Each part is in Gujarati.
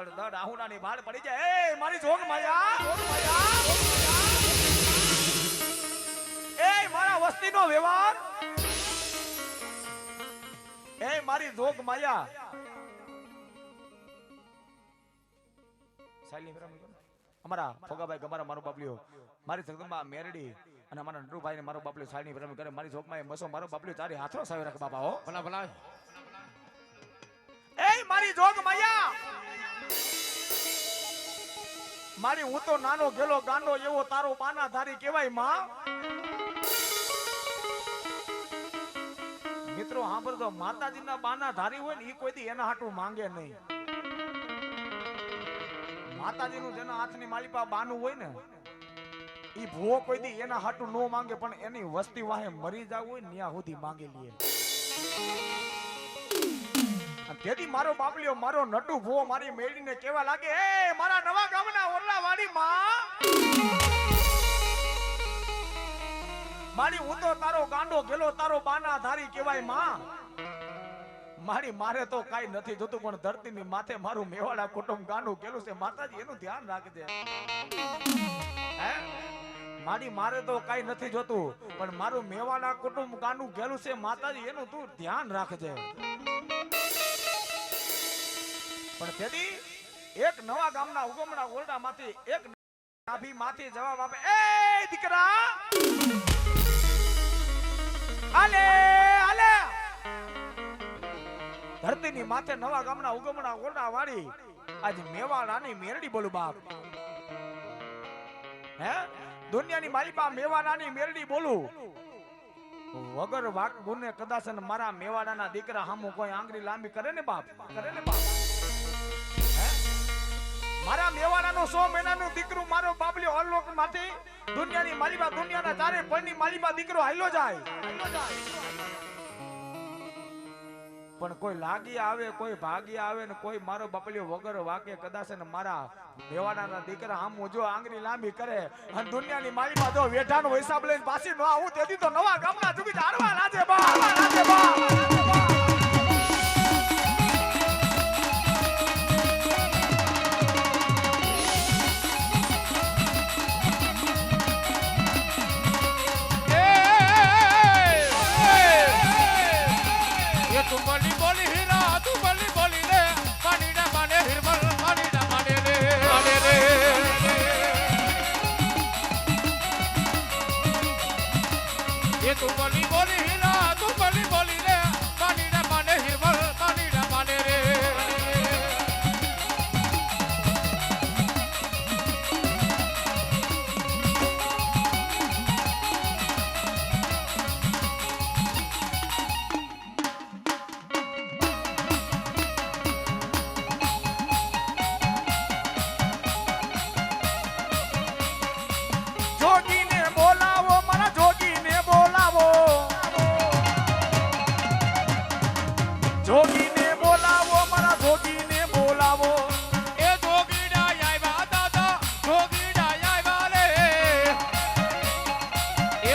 ધડ ધડ આહુડાની ભાડ પડી જાય. એ મારી જોગ માયા એ મારા વસ્તીનો વ્યવહાર. એ મારી જોગ માયા. સાયલી મેરા. અમારા ફોગાભાઈ ગમારા મારો બાપલીઓ મારી જગદંબા મેરડી અને અમારા નટુભાઈ ને મારો બાપલીઓ સાયલી વિરામ કરે મારી જોગમાં મસો મારો બાપલીઓ તારી હાથો સાવે રાખ બાપા હો. ભલા ભલા. એ મારી જોગ માયા. મારી હું તો નાનો ગેલો ગાંડો એવો તારો પાનાધારી કહેવાય, માં. મિત્રો સાંભળજો માતાજીના બાના ધારી હોય ને એ કોઈ એના હાટું માંગે નહીં. માતાજીનું જેના હાથની માલિપા બાનું હોય ને, ઈ ભૂવો કોઈ દી એના હાટું નો માંગે, પણ એની વસ્તી વાહે મરી જાવ હોય ને ત્યાં સુધી માંગી લે. તેથી મારો બાપલિયો મારો નટુ ભૂવો મારી મેળીને કેવા લાગે, એ, મારા નવા ગામના ઓરલા વાડી માં મારી હું તો તારો ગાંડો ગેલો તારો બાના ધારી કહેવાયમાં. મારી મારે તો કાઈ નથી જોતું પણ ધરતીની માથે મારું મેવાડા કુટુંબ ગાંડું ગેલું છે. માતાજી, એનું ધ્યાન રાખજે. મારી મારે તો કઈ નથી જોતું પણ મારું મેવાડા કુટુંબ ગાંડું ગેલું છે. માતાજી, એનું તું ધ્યાન રાખજે. પણ તેથી એક નવા ગામના ઉગમણા ઓરડામાંથી એક નાભી માંથી જવાબ આપે. એ દીકરા! આલે આલે ધરતીની માથે નવા ગામના ઉગમણા ઓરડા વાળી આજ મેવાડાની મેરડી બોલું બાપ. હે? દુનિયાની પા મેવાડાની મેરડી બોલું. વગર વાક ગુને કદાચ મારા મેવાડાના દીકરા હામુ કોઈ આંગળી લાંબી કરે ને બાપ? કરે ને બાપ? મારા મેવાડાનો સો મહિનાનું દીકરું મારો બાબલ્યો અલોકમાંથી દુનિયાની માલિબા દુનિયાના ચારે પરની માલિબા દીકરો હાલ્યો જાય. પણ કોઈ લાગી આવે, કોઈ ભાગી આવે ને કોઈ મારો બાપલ્યો વગર વાકે કદાચ ને મારા મેવાડાના દીકરા આમ જો આંગળી લાંબી કરે અને દુનિયાની માલિબા જો વેઠાનો હિસાબ લઈને પાછી ન આવું, તેથી તો નવા ગામના જુગી જાડવા લાજે બા લાજે બા.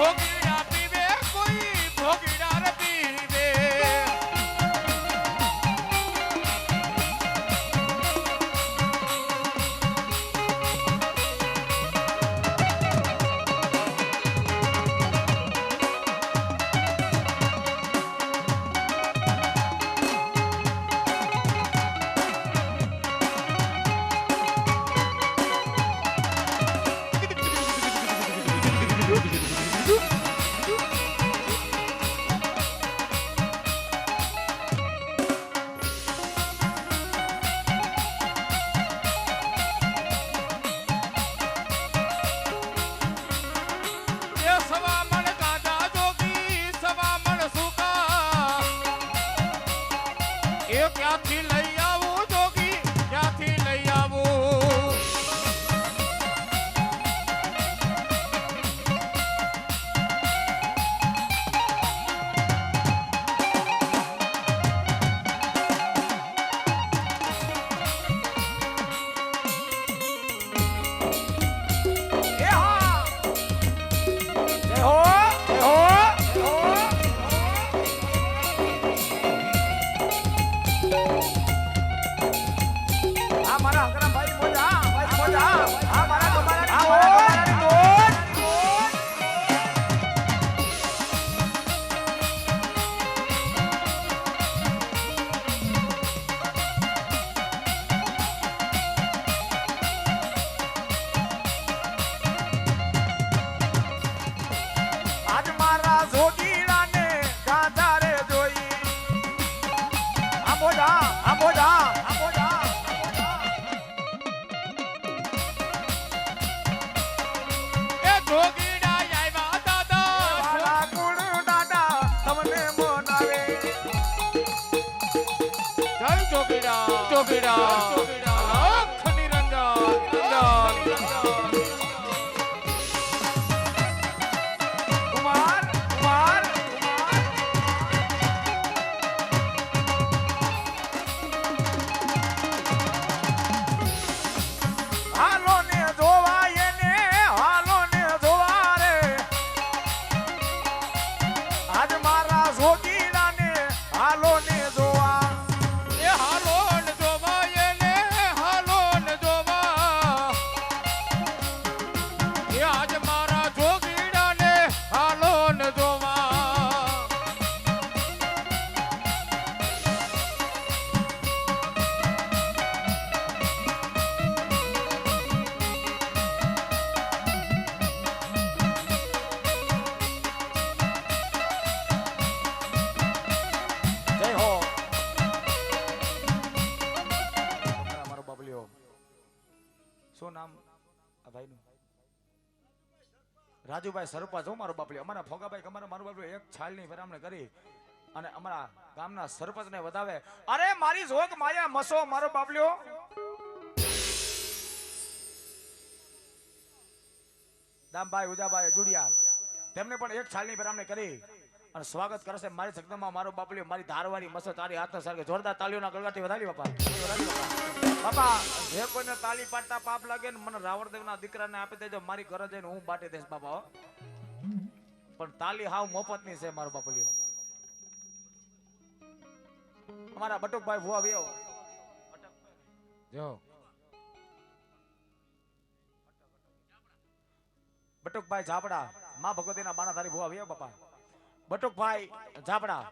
Okay. આ ભાઈનું રાજુભાઈ સરપંચ હું મારો બાપલી, અમારા ફોગાભાઈ અમારા મારું બાપલી એક છાલની ભરામણી કરી અને અમારા ગામના સરપંચને વધાવે. અરે, મારી જોગ માયા મસો, મારો બાપલ્યો. દામભાઈ ઉજાભાઈ જુડિયા તેમને પણ એક છાલની ફરામણી કરી. અને સ્વાગત કરશે મારી સગનમાં મારો બાપલીઓ મારી ધારવાળી મસ્ત તારી હાથના સરગે જોરદાર તાલીઓના બાપા. વધારી બાપા. બાપા, જે કોઈને તાલી પાડતા પાપ લાગે ને મને રાવણદેવના દીકરાને આપી દેજો, મારી ઘરે જઈને હું બાટી દઈશ બાપા પણ તાલી હાવ મફતની છે મારો બાપલીઓ અમારા બટુકભાઈ ભુવા વ્યો. જો. બટુકભાઈ ઝાપડા, માં ભગવતીના બાણાધારી ભુવા વ્યો બાપા. બટુકભાઈ ઝાપડા.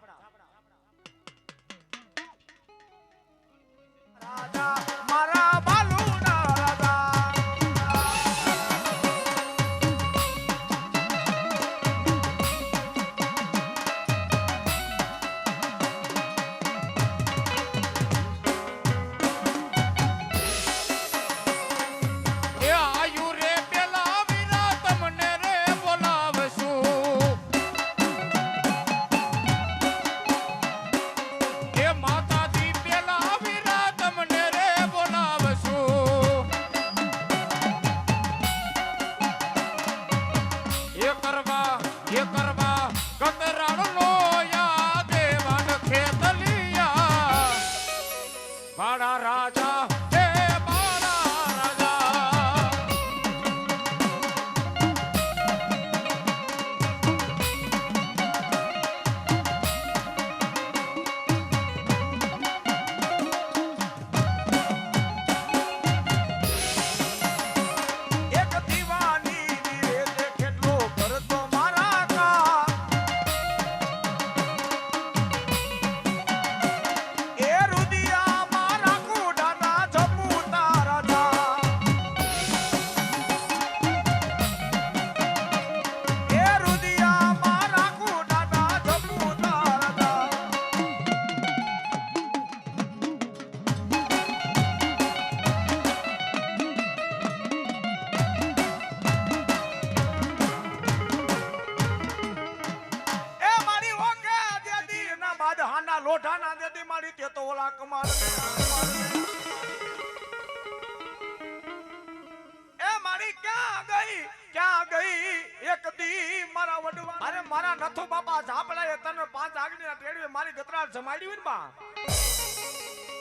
એ મારી ક્યાં ગઈ? ક્યાં ગઈ? એક દી મારા વડવા અરે મારા નથો બાપા ઝાપડાએ તને પાંચ ટેડવે મારી ગતરાળ જમાડી ને બા?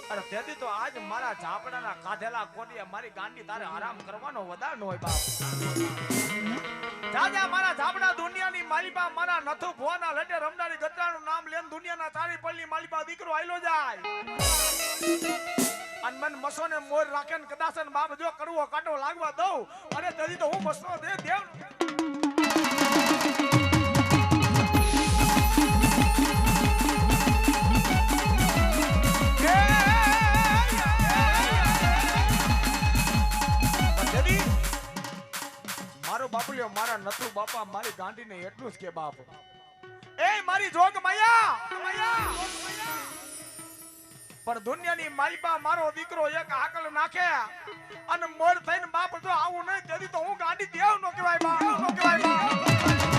અરે તેથી તો આજ મારા ઝાપડાના કાઢેલા કોડિયા મારી ગાંડી તારે આરામ કરવાનો વધાર ન હોય બાપ. જાજા, મારા ઝાપડા દુનિયાની માલિપા મારા નથુ ભોના લડે રમનારી ગતરાનું નામ લેન દુનિયાના ચારી પલ્લી માલિપા દીકરો આયલો જાય. અને મન મસો ને મોર રાખે ને કદાચ બાપ જો કરવો કાટો લાગવા દઉં. અને તેથી તો હું મસો દે દેવ મારો બાપુલિયો, મારા નથુ બાપા, મારી ગાંડીને એટલું જ કે બાપ. એ મારી જોગ માયા! પણ દુનિયાની માલિપા મારો દીકરો એક આકલ નાખે અને મોર થઈને બાપ જો આવું નહીં, તેથી તો હું ગાંડી દેવ નો કહેવાય બા નો કહેવાય બાપ.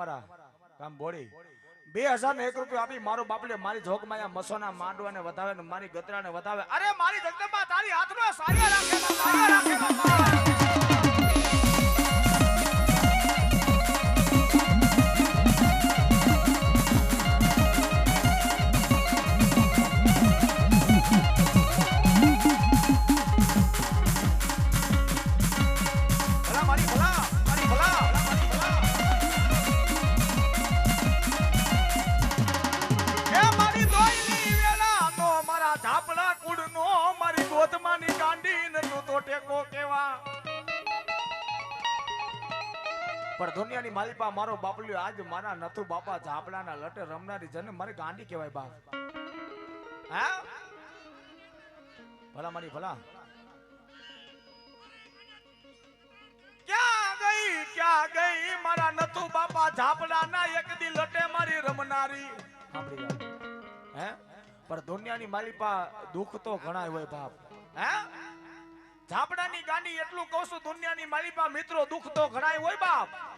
ગમરા કામ બોડી બે હજાર ને એક રૂપિયા આપી મારો બાપલે મારી જોગમાયા મસોના માંડવાને વધાવે ને મારી ગતરા ને વધાવે. અરે મારી જગદંબા, તારી હાથમાં સારી રાખે રાખે પણ દુનિયાની માલિપા મારો બાપલ્યો આજ મારા નથુ બાપા ઝાપડાના લટે રમનારી જન મારી ગાંડી કહેવાય બાપ. હા? ભલા મારી ભલા. ક્યાં ગઈ ક્યાં ગઈ મારા નથુ બાપા ઝાપડાના એક દી લટે મારી રમનારી? સાંભળી. હે? પણ દુનિયાની માલિપા દુઃખ તો ઘણા હોય બાપ. હે? ઝાપડાની ગાંડી એટલું કહું છું, દુનિયાની માલિપા મિત્રો દુઃખ તો ઘણા હોય બાપ.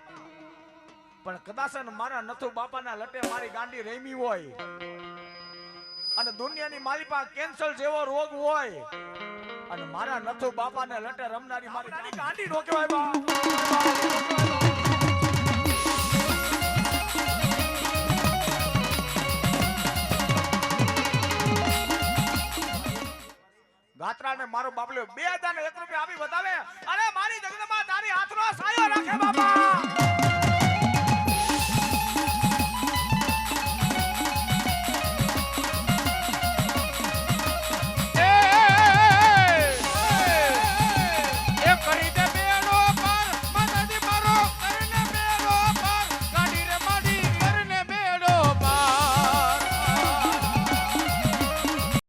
પણ કદાચ ને મારા નથુ બાપાના લટે મારી ગાંડી રેમી હોય. અને દુનિયાની માલિપા કેન્સર જેવો રોગ હોય. અને મારા નથુ બાપાને લટે રમનારી મારી ગાંડી નો બા ગાત્રા ગાત્રાને મારો બાપલો બે હજાર ને એક રૂપિયા આપી બતાવે અરે મારી જગદંબા તારી હાથનો સાયો રાખે બાપ.